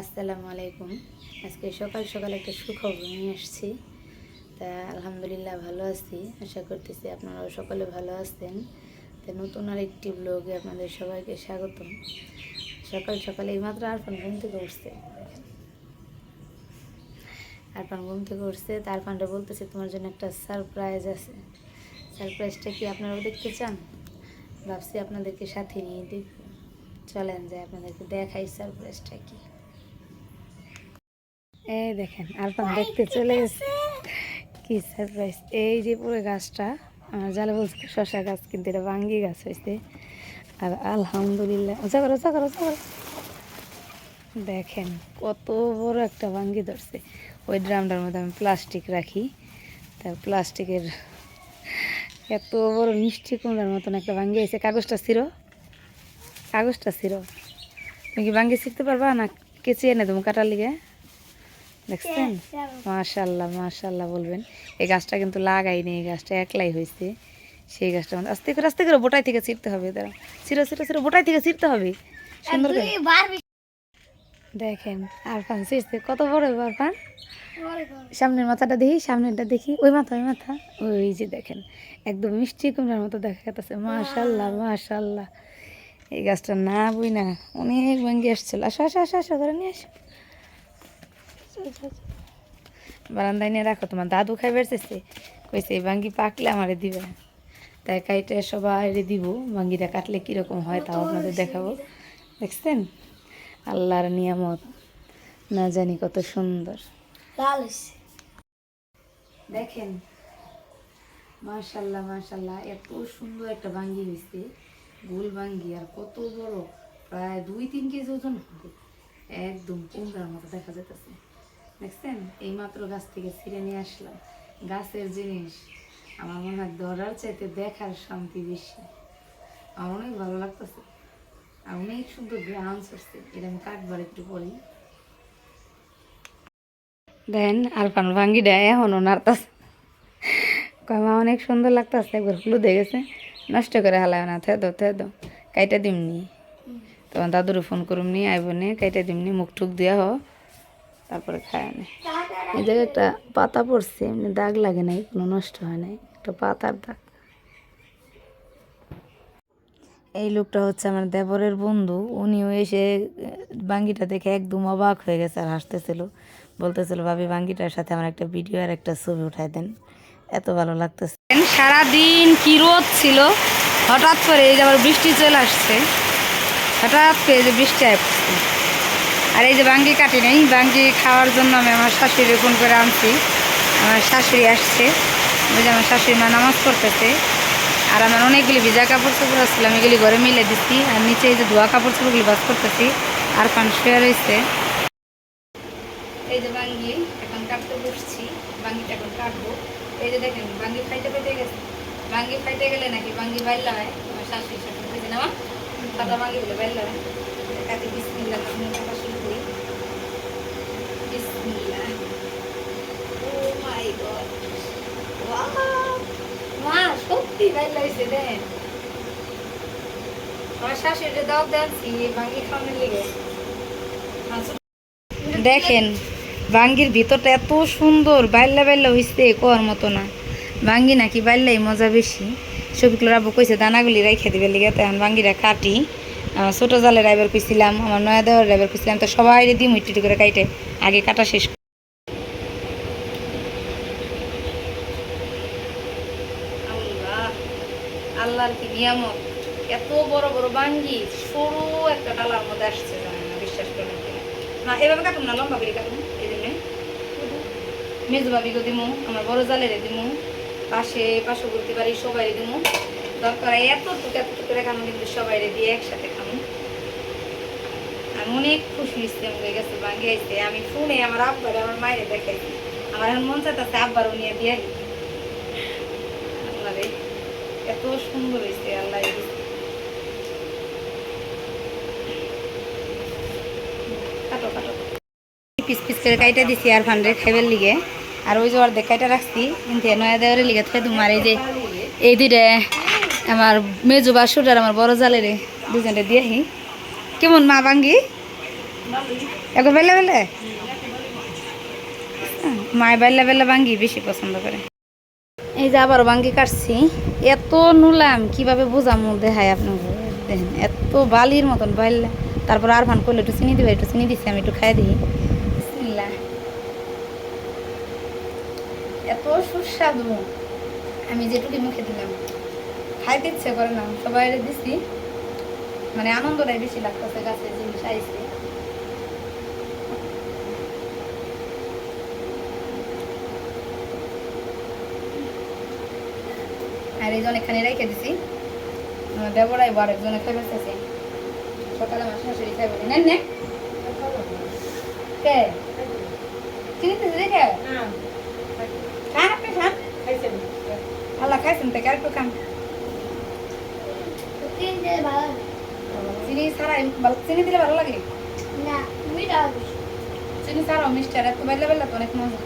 আসসালামু আলাইকুম। আজকে সকাল সকাল একটা সুখবর নিয়ে এসেছি তা আলহামদুলিল্লাহ ভালো আছি। আশা করতেছি আপনারাও সকলে ভালো আছেন। তা নতুন আর একটি ব্লগে আপনাদের সবাইকে স্বাগতম। সকাল সকালে এইমাত্র আরফান ঘুম থেকে উঠছে। আরফান ঘুম থেকে উঠছে। তার ফানটা বলতেছে, তোমার জন্য একটা সারপ্রাইজ আছে। সারপ্রাইজটা কি আপনারাও দেখতে চান? ভাবছি আপনাদেরকে সাথে নিয়ে দেখব। চলেন যে আপনাদেরকে দেখাই সারপ্রাইজটা কি। এই দেখেন আরফান দেখতে চলে গেছে কি সারপ্রাইজ এই যে পুরো গাছটা আমার জালে বলছে শশা গাছ কিন্তু এটা বাঙ্গি গাছ হয়েছে। আর আলহামদুলিল্লাহ ওজা করো ওজা করো ওজা করো। দেখেন কত বড় একটা বাঙ্গি ধরছে। ওই ড্রামটার মধ্যে আমি প্লাস্টিক রাখি। তা প্লাস্টিকের এত বড় মিষ্টি কুমড়ার মতন একটা ভাঙ্গি আছে কাগজটা ছিল কাগজটা ছিল তুমি কি ভাঙ্গি শিখতে পারবা? না কেচে এনে তুমি কাটার লিগে। দেখছেন? মাশাল্লাহ মাশাল্লাহ বলবেন। এই গাছটা কিন্তু লাগাইনি, এই গাছটা একলাই হয়েছে সেই গাছটা আস্তে করে আস্তে করে বোটাই থেকে ছিঁড়তে হবে দাঁড়া ছিঁড়ো ছিঁড়ো ছিঁড়ো, বোটাই থেকে ছিঁড়তে হবে। সুন্দর করে। দেখেন, আরফান ছিঁড়ছে। কত বড় আরফান? সামনের মাথাটা দেখি, সামনেরটা দেখি। ওই মাথা ওই মাথা। ওই যে দেখেন, একদম মিষ্টি কুমড়ার মতো দেখা যাচ্ছে মাশাল্লাহ মাশাল্লাহ এই গাছটা না বই না অনেক ভাঙ্গি আসছিল। আসো আসো আসো আসো করে নিয়ে আসো। বারান্দায় নিয়ে রাখো তোমার দাদু খাই বেরতেছে কইছে এই ভাঙ্গি পাকলে আমারে দিবে। তাই কাইটে সবাই দিব ভাঙ্গিটা কাটলে কীরকম হয় তাও আপনাদের দেখাবো। দেখছেন? আল্লাহর নিয়ামত। না জানি কত সুন্দর। দেখেন মাশাল্লাহ মাশাল্লাহ এত সুন্দর একটা ভাঙ্গি হয়েছে গোল ভাঙ্গি আর কত বড় প্রায় দুই তিন কেজি ওজন হবে। একদম কুমড়ার মতো দেখা যেতেছে দেখছেন? এইমাত্র গাছ থেকে ছিঁড়ে নিয়ে আসলাম। গাছের জিনিস। আমার মনে হয় ধরার চাইতে দেখার শান্তি বেশি। আমার অনেক ভালো লাগতেছে। আর অনেক সুন্দর গ্রাউন্ড আসছে এটা আমি কাটবার একটু পরেই। দেন আলফান ভাঙ্গিটা এখনও নাড়তাছে। কমা অনেক সুন্দর লাগতেছে। একবার হলুদ গেছে। নষ্ট করে হালায় না। থে দো থে দো কাইটা দিমনি। তোমার দাদুর ফোন করুম নি আইব নি। কাইটা দিমনি। মুখ টুক দিয়া হ। তারপরে খায় আনে এই জায়গায় একটা পাতা পড়ছে এমনি দাগ লাগে নাই কোনো নষ্ট হয় নাই একটা পাতার দাগ। এই লোকটা হচ্ছে আমার দেবরের বন্ধু উনিও এসে বাঙ্গিটা দেখে একদম অবাক হয়ে গেছে আর হাসতেছিল। বলতেছিল ভাবি বাঙ্গিটার সাথে আমার একটা ভিডিও আর একটা ছবি উঠাই দেন। এত ভালো লাগতেছে। সারাদিন কি রোদ ছিল হঠাৎ করে এই যে আবার বৃষ্টি চলে আসছে। হঠাৎ করে এই যে বৃষ্টি আসছে আর এই যে বাঙ্গি কাটি নেই, বাঙ্গি খাওয়ার জন্য আমি আমার শাশুড়ি ফোন করে আনছি। আমার শাশুড়ি আসছে যে আমার শাশুড়ি মা নামাজ পড়তেছে। আর আমার অনেকগুলি ভিজা কাপড় চোপড় আসছিল আমি এগুলি ঘরে মিলে দিচ্ছি আর নিচে এই যে ধোয়া কাপড় চোপড়গুলি বাস করতেছি, আর পান শুয়ে রয়েছে। এই যে বাঙ্গি, এখন কাটতে বসছি, বাঙ্গিটা এখন কাটবো। এই যে দেখেন, বাঙ্গি ফাইটে ফাইটে গেছে। বাঙ্গি ফাইটে গেলে নাকি বাঙ্গি বাইল্লা হয়? আমার শাশুড়ি শাশুড়ি বুঝে নেওয়া সাদা বলে বাইল্লা হয়। কাটি, বিসমিল্লাহ আমি কাটা শুরু করি বিসমিল্লাহ ও মাই গড ওয়াও মা খাওয়ানোর লেগে দেখেন, বাঙ্গির ভিতরটা এত সুন্দর, বাইল্লা বাইল্লা হইছে কোয়ার মতো না। বাঙ্গি নাকি বাইল্লাই মজা বেশি। সবিকুল রাবু কইছে, দানাগুলি রেখে দিবে লিগে তখন বাঙ্গিটা কাটি। ছোটো জালের রাইবার কইছিলাম, আমার নয়া দেওয়ার কইছিলাম, তো সবাই দিই মুইটি করে কাইটে। আগে কাটা শেষ করি। আল্লাহ আল্লাহর কি নিয়ামত এত বড় বড় বাঙ্গি, সরু একটা ডালার মধ্যে আসছে না, বিশ্বাস করেন না। এভাবে কাটুন না, লম্বা করে কাটুন এই জন্যে। মেজু দিমু, আমার বড় জালেরে দিমু, পাশে পার্শ্ববর্তী বাড়ি সবাই দিমু। দরকার এতটুকু এতটুকু করে খামু কিন্তু সবাই দিয়ে একসাথে খামু। আমি অনেক খুশি হয়েছি হয়ে গেছে ভাঙ্গি আইছে। আমি ফোনে আমার আব্বারে, আমার মায়ের দেখাই আমার এখন মন চাইতেছে আব্বারও নিয়ে দিয়ে আল্লাহ এত সুন্দর হয়েছে, আল্লাহ পিস পিস করে কাইটা দিছি আর ফান্ডে খাইবার লিগে। আর ওই যে ওর দেখাইটা রাখছি কিন্তু নয়া দেওয়ারে লিগে থে তোমার এই যে এই দুইটা আমার মেজু বাসুর আর আমার বড় জালেরে দুজনটা দিয়েহি কেমন মা বাঙ্গি? এত বেলে বেলে মায় বেলে বেলে বাঙ্গি বেশি পছন্দ করে। এই যে আবার বাঙ্গি কাটছি। এত নুলাম কীভাবে বোঝামু? দেখায় আপনাকে, দেখেন, এত বালির মতন বাইলে তারপর আর ভান করলে একটু চিনি দিবে, একটু চিনি দিচ্ছি আমি একটু খাই দিই। এত সুস্বাদু। আমি যেটুকু মুখে দিলাম। খাইতে ইচ্ছে করে না সবাই দিছি। মানে আনন্দটাই বেশি লাগতেছে গাছে জিনিস আইছে। আর এই অনেকখানি রেখে দিছি। দেবরাই বড় একজনে খেয়ে ফেলতেছে সকালে আমার শাশুড়ি খাই বলি নেন। নে কে দেখে? খান আপনি খান। আল্লাহ খাইছেন তো আর একটু খান। চিনি ছাড়া চিনি দিলে ভালো লাগে। চিনি ছাড়াও মিষ্টি আর এত বেলা বেলা তো অনেক মজা।